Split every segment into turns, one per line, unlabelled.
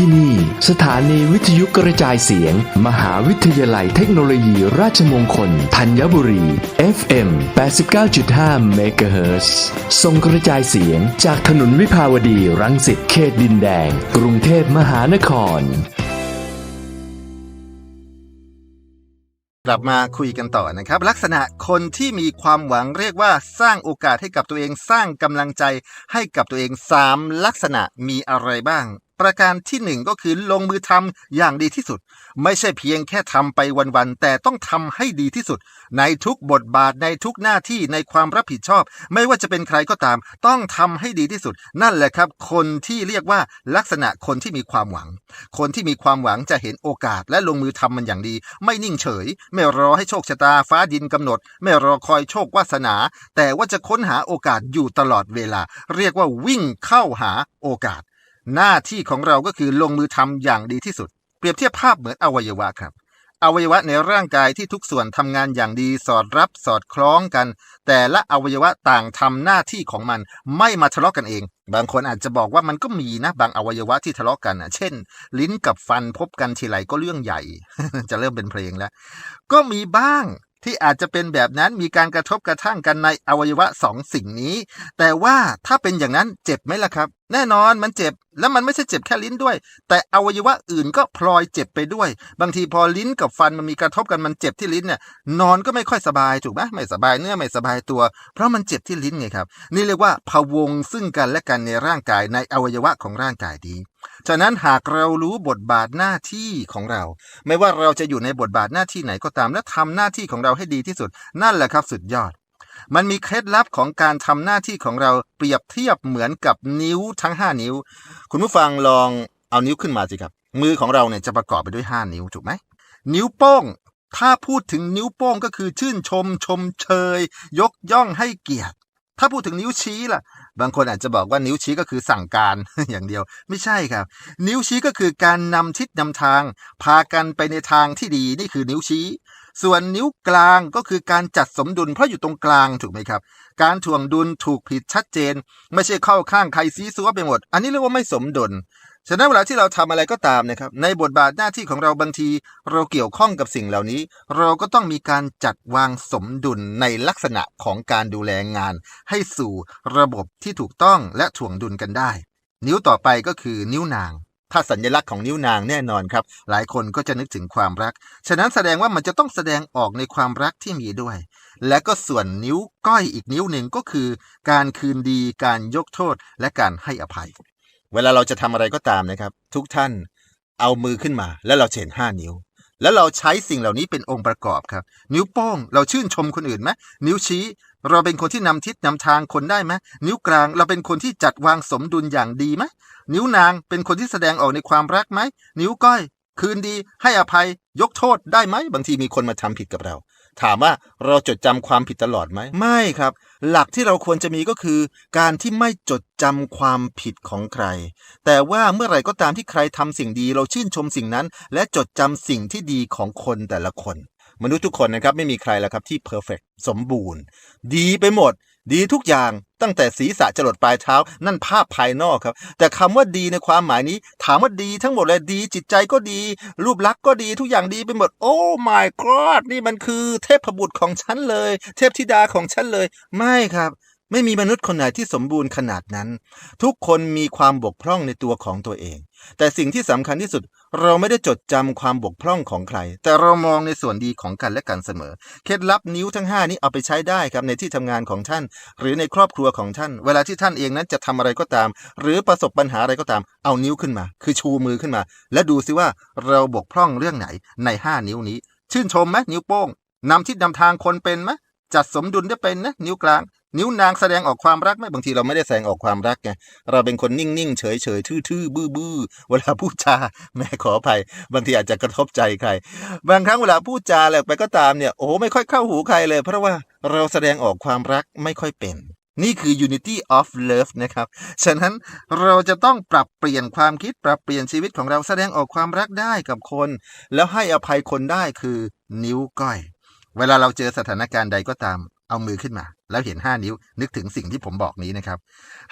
ที่นี่ สถานีวิทยุกระจายเสียง มหาวิทยาลัยเทคโนโลยีราชมงคลธัญบุรี FM 89.5เมกะเฮิรตซ์ส่งกระจายเสียงจากถนนวิภาวดีรังสิตเขตดินแดง กรุงเทพมหานคร
กลับมาคุยกันต่อนะครับ ลักษณะคนที่มีความหวังเรียกว่าสร้างโอกาสให้กับตัวเองสร้างกำลังใจให้กับตัวเอง 3 ลักษณะมีอะไรบ้าง ประการที่1ก็คือลงมือทำอย่างดีที่สุด ไม่ใช่เพียงแค่ทำไปวันๆแต่ต้องทำให้ดีที่สุด ในทุกบทบาทในทุกหน้าที่ในความรับผิดชอบ ไม่ว่าจะเป็นใครก็ตาม ต้องทำให้ดีที่สุด นั่นแหละครับ คนที่เรียกว่าลักษณะคนที่มีความหวัง คนที่มีความหวังจะเห็นโอกาสและลงมือทำมันอย่างดี ไม่นิ่งเฉย ไม่รอให้โชคชะตาฟ้าดินกำหนด ไม่รอคอยโชควาสนา แต่ว่าจะค้นหาโอกาสอยู่ตลอดเวลา เรียกว่าวิ่งเข้าหาโอกาส หน้าที่ของเราก็คือลงมือทำอย่างดีที่สุด เปรียบเทียบภาพเหมือนอวัยวะครับ อวัยวะในร่างกายที่ทุกส่วนทำงานอย่างดีสอดรับสอดคล้องกัน แต่ละอวัยวะต่างทำหน้าที่ของมันไม่มาทะเลาะกันเอง บางคนอาจจะบอกว่ามันก็มีนะบางอวัยวะที่ทะเลาะกันอะเช่น ลิ้นกับฟันพบกันทีไรก็เรื่องใหญ่ จะเริ่มเป็นเพลงแล้ว ก็มีบ้างที่อาจจะเป็นแบบนั้นมีการกระทบกระทั่งกันในอวัยวะสองสิ่งนี้ แต่ว่าถ้าเป็นอย่างนั้นเจ็บไหมล่ะครับ แน่นอนมันเจ็บ แล้วมันไม่ใช่เจ็บแค่ลิ้นด้วย แต่อวัยวะอื่นก็พลอยเจ็บไปด้วย บางทีพอลิ้นกับฟันมันมีกระทบกันมันเจ็บที่ลิ้นเนี่ยนอนก็ไม่ค่อยสบายถูกไหมไม่สบายเนื้อไม่สบายตัว เพราะมันเจ็บที่ลิ้นไงครับ นี่เรียกว่าพวงซึ่งกันและกันในร่างกายในอวัยวะของร่างกายดีฉะนั้นหากเรารู้บทบาทหน้าที่ของเรา ไม่ว่าเราจะอยู่ในบทบาทหน้าที่ไหนก็ตามและทำหน้าที่ของเราให้ดีที่สุด นั่นแหละครับสุดยอด มันมีเคล็ดลับของการทำหน้าที่ของเราเปรียบเทียบเหมือนกับนิ้วทั้ง 5 นิ้ว คุณผู้ฟังลองเอานิ้วขึ้นมาสิครับ มือของเราเนี่ยจะประกอบไปด้วย 5 นิ้วถูกไหม นิ้วโป้ง ถ้าพูดถึงนิ้วโป้งก็คือชื่นชมชมเชย ยกย่องให้เกียรติ ถ้าพูดถึงนิ้วชี้ล่ะ บางคนอาจจะบอกว่านิ้วชี้ก็คือสั่งการอย่างเดียว ไม่ใช่ครับ นิ้วชี้ก็คือการนำทิศนำทาง พากันไปในทางที่ดีนี่คือนิ้วชี้ ส่วนนิ้วกลางก็คือการจัดสมดุลเพราะอยู่ตรงกลางถูกไหมครับ การถ่วงดุลถูกผิดชัดเจน ไม่ใช่เข้าข้างใครซีซัวไปหมด อันนี้เรียกว่าไม่สมดุลฉะนั้นเวลาที่เราทำอะไรก็ตามนะครับ ในบทบาทหน้าที่ของเราบางที เราเกี่ยวข้องกับสิ่งเหล่านี้ เราก็ต้องมีการจัดวางสมดุลในลักษณะของการดูแลงาน ให้สู่ระบบที่ถูกต้องและถ่วงดุลกันได้ นิ้วต่อไปก็คือนิ้วนาง ถ้าสัญลักษณ์ของนิ้วนางแน่นอนครับ หลายคนก็จะนึกถึงความรัก ฉะนั้นแสดงว่ามันจะต้องแสดงออกในความรักที่มีด้วย และก็ส่วนนิ้วก้อยอีกนิ้วหนึ่งก็คือ การคืนดีการยกโทษและการให้อภัย เวลาเราจะทำอะไรก็ตามนะครับ ทุกท่านเอามือขึ้นมา แล้วเราเห็นห้านิ้ว แล้วเราใช้สิ่งเหล่านี้เป็นองค์ประกอบครับ นิ้วโป้งเราชื่นชมคนอื่นไหมนิ้วชี้ เราเป็นคนที่นำทิศนำทางคนได้ไหมนิ้วกลางเราเป็นคนที่จัดวางสมดุลอย่างดีไหมนิ้วนางเป็นคนที่แสดงออกในความรักไหมนิ้วก้อย คืนดี ให้อภัย ยกโทษได้ไหมบางทีมีคนมาทำผิดกับเรา ถามว่าเราจดจำความผิดตลอดไหมไม่ครับ หลักที่เราควรจะมีก็คือ การที่ไม่จดจำความผิดของใคร แต่ว่าเมื่อไหร่ก็ตามที่ใครทำสิ่งดี เราชื่นชมสิ่งนั้น และจดจำสิ่งที่ดีของคนแต่ละคน มนุษย์ทุกคนนะครับไม่มีใครแล้วครับที่เพอร์เฟกสมบูรณ์ ดีไปหมด ดีทุกอย่างตั้งแต่ศีรษะจรดปลายเท้า นั่นภาพภายนอกครับ แต่คำว่าดีในความหมายนี้ ถามว่าดีทั้งหมดเลยดีจิตใจก็ดี รูปลักษณ์ก็ดีทุกอย่างดีไปหมด โอ้ my god นี่มันคือเทพบุตรของฉันเลย เทพธิดาของฉันเลย ไม่ครับ ไม่มีมนุษย์คนไหนที่สมบูรณ์ขนาดนั้น ทุกคนมีความบกพร่องในตัวของตัวเอง แต่สิ่งที่สำคัญที่สุด เราไม่ได้จดจำความบกพร่องของใคร แต่เรามองในส่วนดีของกันและกันเสมอ เคล็ดลับนิ้วทั้ง 5 นี้เอาไปใช้ได้ครับในที่ทำงานของท่าน หรือในครอบครัวของท่าน เวลาที่ท่านเองนั้นจะทำอะไรก็ตาม หรือประสบปัญหาอะไรก็ตาม เอานิ้วขึ้นมา คือชูมือขึ้นมา และดูซิว่าเราบกพร่องเรื่องไหนใน 5 นิ้วนี้ ชื่นชมไหมนิ้วโป้งนำทิศนำทางคนเป็นไหมจัดสมดุลได้เป็นนะนิ้วกลาง นิ้วนางแสดงออกความรักไหมบางทีเราไม่ได้แสดงออกความรักไงเราเป็นคนนิ่งๆเฉยๆทื่อๆบื้อๆเวลาพูดจาแม่ขออภัยบางทีอาจจะกระทบใจใคร บางครั้งเวลาพูดจาอะไรไปก็ตามเนี่ยโอ้โหไม่ค่อยเข้าหูใครเลย เพราะว่าเราแสดงออกความรักไม่ค่อยเป็นนี่คือ unity of love นะครับ ฉะนั้นเราจะต้องปรับเปลี่ยนความคิดปรับเปลี่ยนชีวิตของเราแสดงออกความรักได้กับคน แล้วให้อภัยคนได้คือนิ้วก้อย เวลาเราเจอสถานการณ์ใดก็ตาม เอามือขึ้นมา แล้วเห็น 5 นิ้วนึกถึงสิ่งที่ผมบอกนี้นะครับ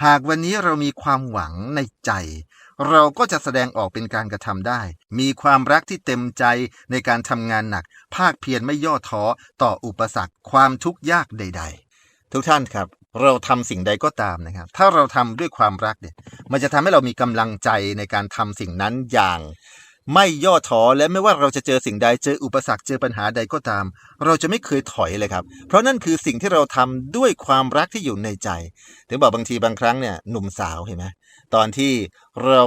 หากวันนี้เรามีความหวังในใจ เราก็จะแสดงออกเป็นการกระทำได้ มีความรักที่เต็มใจในการทำงานหนัก ภาคเพียรไม่ย่อท้อต่ออุปสรรค ความทุกข์ยากใด ๆ ทุกท่านครับ เราทำสิ่งใดก็ตามนะครับ ถ้าเราทำด้วยความรักเนี่ยมันจะทำให้เรามีกำลังใจในการทำสิ่งนั้นอย่าง ไม่ย่อท้อและไม่ว่าเราจะเจอสิ่งใดเจออุปสรรคเจอปัญหาใดก็ตาม เราจะไม่เคยถอยเลยครับ เพราะนั่นคือสิ่งที่เราทำด้วยความรักที่อยู่ในใจ ถึงบอกบางทีบางครั้งเนี่ยหนุ่มสาวเห็นไหมตอนที่เรา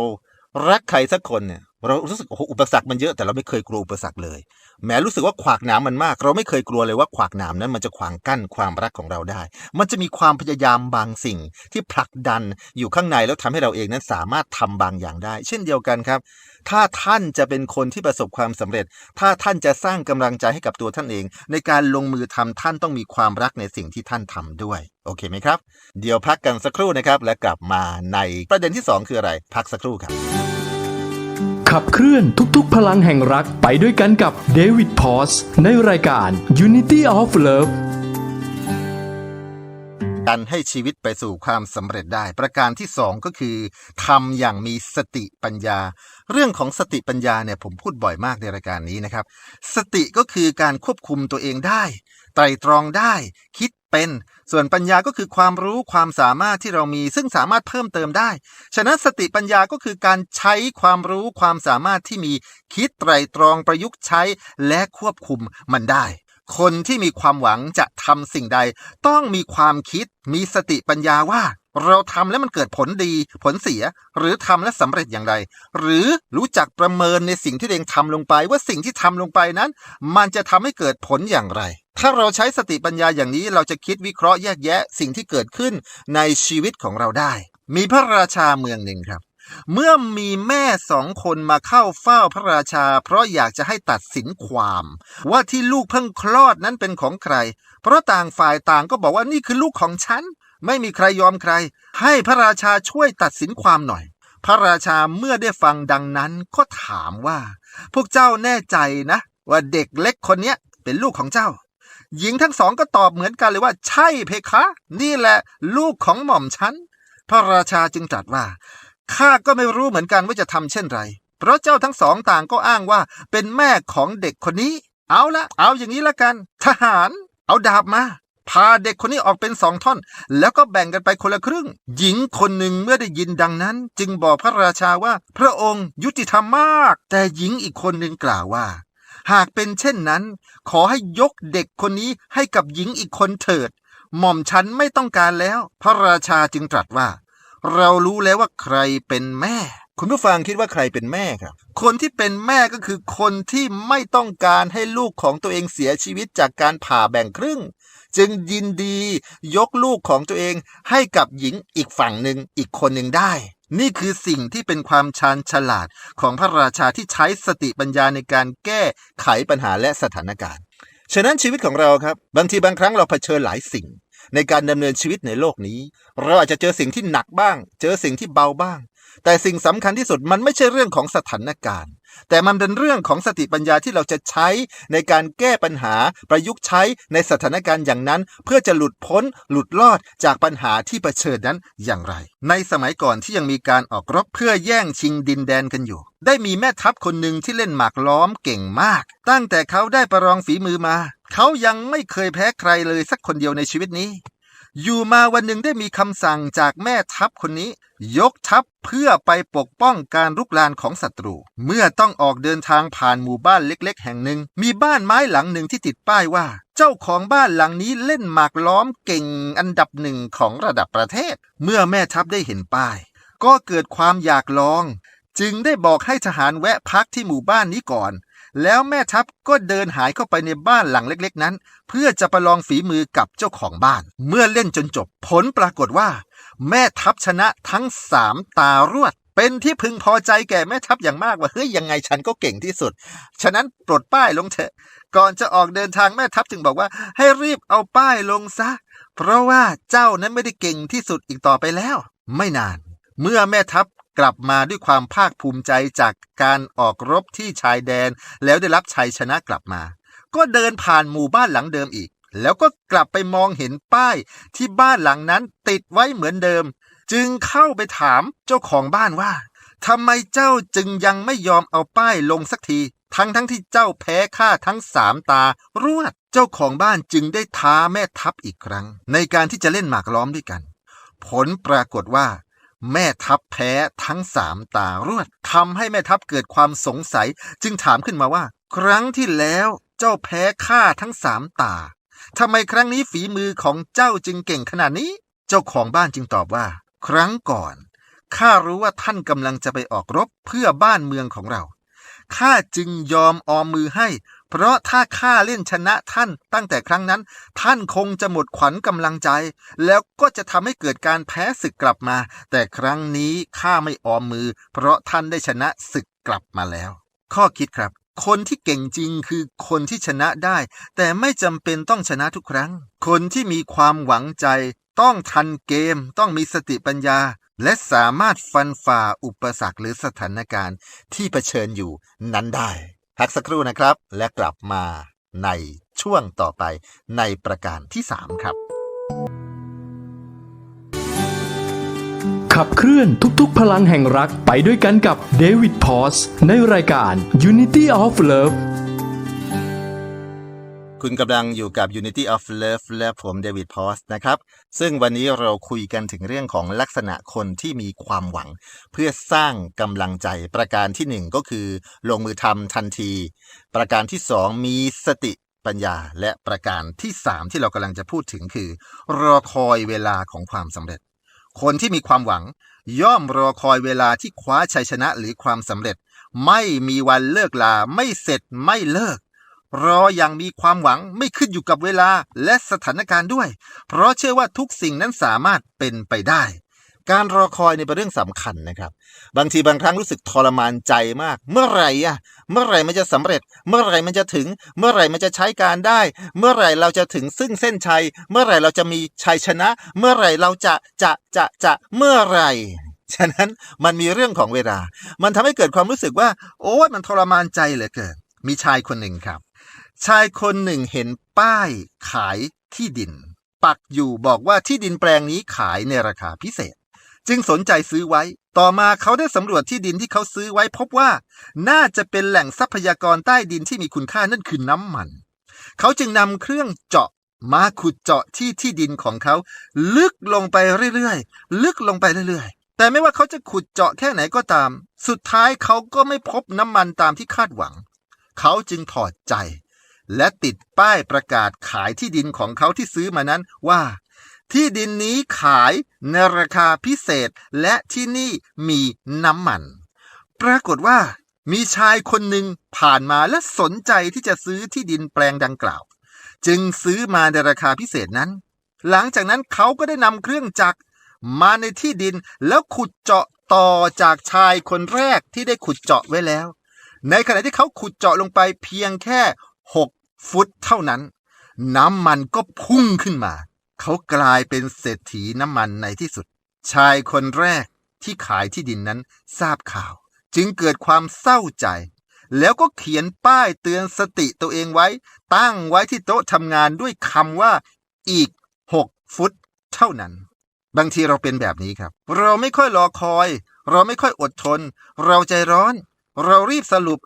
รักใครสักคนเนี่ยเรารู้สึกโอ้โหอุปสรรคมันเยอะแต่เราไม่เคยกลัวอุปสรรคเลย แม้รู้สึกว่าขวากหนามมันมาก เราไม่เคยกลัวเลยว่าขวากหนามนั้นมันจะขวางกั้นความรักของเราได้ มันจะมีความพยายามบางสิ่งที่ผลักดันอยู่ข้างในแล้วทำให้เราเองนั้นสามารถทำบางอย่างได้ เช่นเดียวกันครับ ถ้าท่านจะเป็นคนที่ประสบความสำเร็จ ถ้าท่านจะสร้างกำลังใจให้กับตัวท่านเอง ในการลงมือทำท่านต้องมีความรักในสิ่งที่ท่านทำด้วย โอเคไหมครับ เดี๋ยวพักกันสักครู่นะครับ และกลับมาในประเด็นที่สองคืออะไร พักสักครู่ครับ
ขับเคลื่อนทุกๆ พลังแห่งรักไปด้วยกันกับเดวิดพอสในรายการ Unity of Love
การให้ชีวิตไปสู่ความสำเร็จได้ ประการที่สองก็คือทำอย่างมีสติปัญญา เรื่องของสติปัญญาเนี่ยผมพูดบ่อยมากในรายการนี้นะครับ สติก็คือการควบคุมตัวเองได้ ไตรตรองได้ คิดเป็น ส่วนปัญญาก็คือความรู้ความสามารถที่เรามีซึ่งสามารถเพิ่มเติมได้ ฉะนั้นสติปัญญาก็คือการใช้ความรู้ความสามารถที่มีคิดไตรตรองประยุกต์ใช้และควบคุมมันได้ คนที่มีความหวังจะทำสิ่งใด ต้องมีความคิดมีสติปัญญาว่าเราทำแล้วมันเกิดผลดี ผลเสีย หรือทำและสำเร็จอย่างไร หรือรู้จักประเมินในสิ่งที่เองทำลงไป ว่าสิ่งที่ทำลงไปนั้น มันจะทำให้เกิดผลอย่างไร ถ้าเราใช้สติปัญญาอย่างนี้เราจะคิดวิเคราะห์แยกแยะสิ่งที่เกิดขึ้นในชีวิตของเราได้ มีพระราชาเมืองหนึ่งครับ เมื่อมีแม่สองคนมาเข้าเฝ้าพระราชา เพราะอยากจะให้ตัดสินความ ว่าที่ลูกเพิ่งคลอดนั้นเป็นของใคร เพราะต่างฝ่ายต่างก็บอกว่านี่คือลูกของฉัน ไม่มีใครยอมใคร ให้พระราชาช่วยตัดสินความหน่อยพระราชาเมื่อได้ฟังดังนั้นก็ถามว่า พวกเจ้าแน่ใจนะ ว่าเด็กเล็กคนนี้เป็นลูกของเจ้า หญิงทั้งสองก็ตอบเหมือนกันเลยว่า ใช่เพคะ นี่แหละลูกของหม่อมฉัน พระราชาจึงตรัสว่าข้าก็ไม่รู้เหมือนกันว่าจะทำเช่นไร เพราะเจ้าทั้งสองต่างก็อ้างว่าเป็นแม่ของเด็กคนนี้ เอาละ เอาอย่างนี้ละกัน ทหาร เอาดาบมา พาเด็กคนนี้ออกเป็นสองท่อน แล้วก็แบ่งกันไปคนละครึ่ง หญิงคนหนึ่งเมื่อได้ยินดังนั้น จึงบอกพระราชาว่า พระองค์ยุติธรรมมาก แต่หญิงอีกคนหนึ่งกล่าวว่า หากเป็นเช่นนั้น ขอให้ยกเด็กคนนี้ให้กับหญิงอีกคนเถิด หม่อมฉันไม่ต้องการแล้ว พระราชาจึงตรัสว่า เรารู้แล้วว่าใครเป็นแม่ คุณผู้ฟังคิดว่าใครเป็นแม่ครับ คนที่เป็นแม่ก็คือคนที่ไม่ต้องการให้ลูกของตัวเองเสียชีวิตจากการผ่าแบ่งครึ่ง จึงยินดียกลูกของตัวเองให้กับหญิงอีกฝั่งหนึ่งอีกคนหนึ่งได้ นี่คือสิ่งที่เป็นความชาญฉลาดของพระราชาที่ใช้สติปัญญาในการแก้ไขปัญหาและสถานการณ์ ฉะนั้นชีวิตของเราครับ บางทีบางครั้งเราเผชิญหลายสิ่ง ในการดำเนินชีวิตในโลกนี้ เราอาจจะเจอสิ่งที่หนักบ้าง เจอสิ่งที่เบาบ้าง แต่สิ่งสำคัญที่สุดมันไม่ใช่เรื่องของสถานการณ์ แต่มันเป็นเรื่องของสติปัญญาที่เราจะใช้ในการแก้ปัญหาประยุกต์ใช้ในสถานการณ์อย่างนั้น เพื่อจะหลุดพ้น หลุดรอดจากปัญหาที่เผชิญนั้นอย่างไร ในสมัยก่อนที่ยังมีการออกรบเพื่อแย่งชิงดินแดนกันอยู่ ได้มีแม่ทัพคนหนึ่งที่เล่นหมากล้อมเก่งมาก ตั้งแต่เขาได้ประลองฝีมือมา เขายังไม่เคยแพ้ใครเลยสักคนเดียวในชีวิตนี้ อยู่มาวันหนึ่งได้มีคำสั่งจากแม่ทัพคนนี้ ยกทัพเพื่อไปปกป้องการรุกรานของศัตรู เมื่อต้องออกเดินทางผ่านหมู่บ้านเล็ก ๆ แห่งหนึ่ง มีบ้านไม้หลังหนึ่งที่ติดป้ายว่า เจ้าของบ้านหลังนี้เล่นหมากล้อมเก่งอันดับหนึ่งของระดับประเทศ เมื่อแม่ทัพได้เห็นป้าย ก็เกิดความอยากลอง จึงได้บอกให้ทหารแวะพักที่หมู่บ้านนี้ก่อน แล้วแม่ทัพก็เดินหายเข้าไปในบ้านหลังเล็กๆนั้น เพื่อจะประลองฝีมือกับเจ้าของบ้าน เมื่อเล่นจนจบ ผลปรากฏว่า แม่ทัพชนะทั้งสามตารวด เป็นที่พึงพอใจแก่แม่ทัพอย่างมากว่าเฮ้ยยังไงฉันก็เก่งที่สุด ฉะนั้นปลดป้ายลงเถอะ ก่อนจะออกเดินทางแม่ทัพจึงบอกว่าให้รีบเอาป้ายลงซะ เพราะว่าเจ้านั้นไม่ได้เก่งที่สุดอีกต่อไปแล้ว ไม่นานเมื่อแม่ทัพ กลับมาด้วยความภาคภูมิใจจากการออกรบที่ชายแดน แล้วได้รับชัยชนะกลับมา ก็เดินผ่านหมู่บ้านหลังเดิมอีก แล้วก็กลับไปมองเห็นป้ายที่บ้านหลังนั้นติดไว้เหมือนเดิม จึงเข้าไปถามเจ้าของบ้านว่าทำไมเจ้าจึงยังไม่ยอมเอาป้ายลงสักที ทั้งทั้งที่เจ้าแพ้ข้าทั้งสามตารวด เจ้าของบ้านจึงได้ท้าแม่ทัพอีกครั้ง ในการที่จะเล่นหมากล้อมด้วยกัน ผลปรากฏว่า แม่ทัพแพ้ทั้งสามตารวดทำให้แม่ทัพเกิดความสงสัย จึงถามขึ้นมาว่า ครั้งที่แล้วเจ้าแพ้ข้าทั้งสามตาทำไมครั้งนี้ฝีมือของเจ้าจึงเก่งขนาดนี้ เจ้าของบ้านจึงตอบว่า ครั้งก่อนข้ารู้ว่าท่านกำลังจะไปออกรบเพื่อบ้านเมืองของเราข้าจึงยอมออมมือให้ เพราะถ้าข้าเล่นชนะท่านตั้งแต่ครั้งนั้น ท่านคงจะหมดขวัญกำลังใจ แล้วก็จะทำให้เกิดการแพ้ศึกกลับมา แต่ครั้งนี้ข้าไม่ออมมือ เพราะท่านได้ชนะศึกกลับมาแล้ว ข้อคิดครับ คนที่เก่งจริงคือคนที่ชนะได้ แต่ไม่จำเป็นต้องชนะทุกครั้ง คนที่มีความหวังใจ ต้องทันเกม ต้องมีสติปัญญา และสามารถฟันฝ่าอุปสรรคหรือสถานการณ์ที่เผชิญอยู่นั้นได้ พักสักครู่นะครับ และกลับมาในช่วงต่อไปในประการที่ 3 ครับ
ขับเคลื่อนทุกๆ พลังแห่งรักไปด้วยกันกับเดวิดพอสในรายการ Unity of Love
คุณกำลังอยู่กับ Unity of Love และผมเดวิดพอสนะครับ ซึ่งวันนี้เราคุยกันถึงเรื่องของลักษณะคนที่มีความหวัง เพื่อสร้างกำลังใจประการที่หนึ่งก็คือ ลงมือทำทันที ประการที่สองมีสติปัญญาและประการที่สามที่เรากำลังจะพูดถึงคือ รอคอยเวลาของความสำเร็จ คนที่มีความหวัง ย่อมรอคอยเวลาที่คว้าชัยชนะหรือความสำเร็จ ไม่มีวันเลิกลาไม่เสร็จไม่เลิก รออย่างมีความหวังไม่ขึ้นอยู่กับเวลาและสถานการณ์ด้วย เพราะเชื่อว่าทุกสิ่งนั้นสามารถเป็นไปได้ การรอคอยในเป็นเรื่องสำคัญนะครับ บางทีบางครั้งรู้สึกทรมานใจมาก เมื่อไหร่อะเมื่อไหร่มันจะสำเร็จ เมื่อไหร่มันจะถึง เมื่อไหร่มันจะใช้การได้ เมื่อไหร่เราจะถึงซึ่งเส้นชัย เมื่อไหร่เราจะมีชัยชนะ เมื่อไหร่เราจะจะจะจะเมื่อไหร่ฉะนั้นมันมีเรื่องของเวลา มันทำให้เกิดความรู้สึกว่า โอ้ยมันทรมานใจเหลือเกินมีชายคนหนึ่งครับ ชายคนหนึ่งเห็นป้ายขายที่ดิน ปักอยู่บอกว่าที่ดินแปลงนี้ขายในราคาพิเศษ จึงสนใจซื้อไว้ ต่อมาเขาได้สำรวจที่ดินที่เขาซื้อไว้พบว่า น่าจะเป็นแหล่งทรัพยากรใต้ดินที่มีคุณค่านั่นคือน้ำมัน เขาจึงนำเครื่องเจาะมาขุดเจาะที่ที่ดินของเขา ลึกลงไปเรื่อยๆ ลึกลงไปเรื่อยๆ แต่ไม่ว่าเขาจะขุดเจาะแค่ไหนก็ตาม สุดท้ายเขาก็ไม่พบน้ำมันตามที่คาดหวัง เขาจึงถอดใจ และติดป้ายประกาศขายที่ดินของเขาที่ซื้อมานั้นว่า ที่ดินนี้ขายในราคาพิเศษและที่นี่มีน้ำมัน ปรากฏว่า มีชายคนหนึ่งผ่านมาและสนใจที่จะซื้อที่ดินแปลงดังกล่าว จึงซื้อมาในราคาพิเศษนั้น หลังจากนั้นเขาก็ได้นำเครื่องจักรมาในที่ดินแล้วขุดเจาะต่อจากชายคนแรกที่ได้ขุดเจาะไว้แล้ว ในขณะที่เขาขุดเจาะลงไปเพียงแค่ 6 ฟุตเท่านั้น น้ำมันก็พุ่งขึ้นมา เขากลายเป็นเศรษฐีน้ำมันในที่สุด ชายคนแรกที่ขายที่ดินนั้นทราบข่าว จึงเกิดความเศร้าใจ แล้วก็เขียนป้ายเตือนสติตัวเองไว้ ตั้งไว้ที่โต๊ะทำงานด้วยคำว่า อีก 6 ฟุตเท่านั้น บางทีเราเป็นแบบนี้ครับ เราไม่ค่อยรอคอย เราไม่ค่อยอดทน เราใจร้อน เรารีบสรุป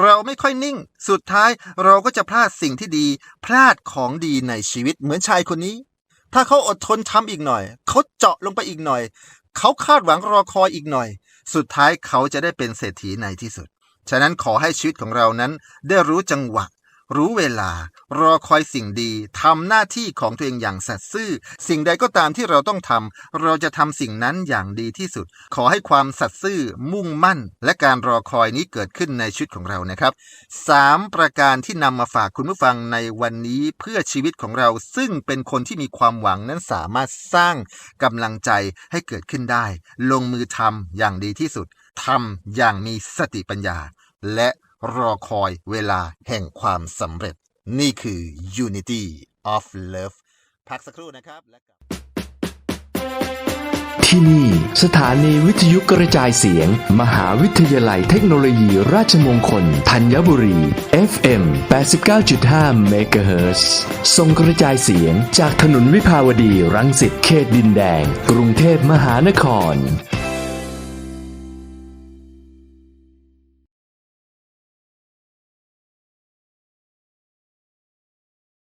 เราไม่ค่อยนิ่ง สุดท้ายเราก็จะพลาดสิ่งที่ดี พลาดของดีในชีวิตเหมือนชายคนนี้ ถ้าเขาอดทนทำอีกหน่อย เขาเจาะลงไปอีกหน่อย เขาคาดหวังรอคอยอีกหน่อย สุดท้ายเขาจะได้เป็นเศรษฐีในที่สุด ฉะนั้นขอให้ชีวิตของเรานั้นได้รู้จังหวะ รู้เวลา รอคอยสิ่งดีทำหน้าที่ของตัวเองอย่างสัตย์ซื่อ สิ่งใดก็ตามที่เราต้องทำเราจะทำสิ่งนั้นอย่างดีที่สุด ขอให้ความสัตย์ซื่อมุ่งมั่น และการรอคอยนี้เกิดขึ้นในชีวิตของเรานะครับสามประการที่นำมาฝากคุณผู้ฟังในวันนี้เพื่อชีวิตของเราซึ่งเป็นคนที่มีความหวังนั้นสามารถสร้างกำลังใจให้เกิดขึ้นได้ ลงมือทำอย่างดีที่สุดทำอย่างมีสติปัญญา และรอคอยเวลาแห่งความสำเร็จ นี่คือ Unity of Love พักสักครู่นะครับและ
ที่นี่ สถานีวิทยุกระจายเสียง มหาวิทยาลัยเทคโนโลยีราชมงคลธัญบุรี FM 89.5เมกะเฮิรตซ์ส่งกระจายเสียงจากถนนวิภาวดีรังสิตเขตดินแดง กรุงเทพมหานคร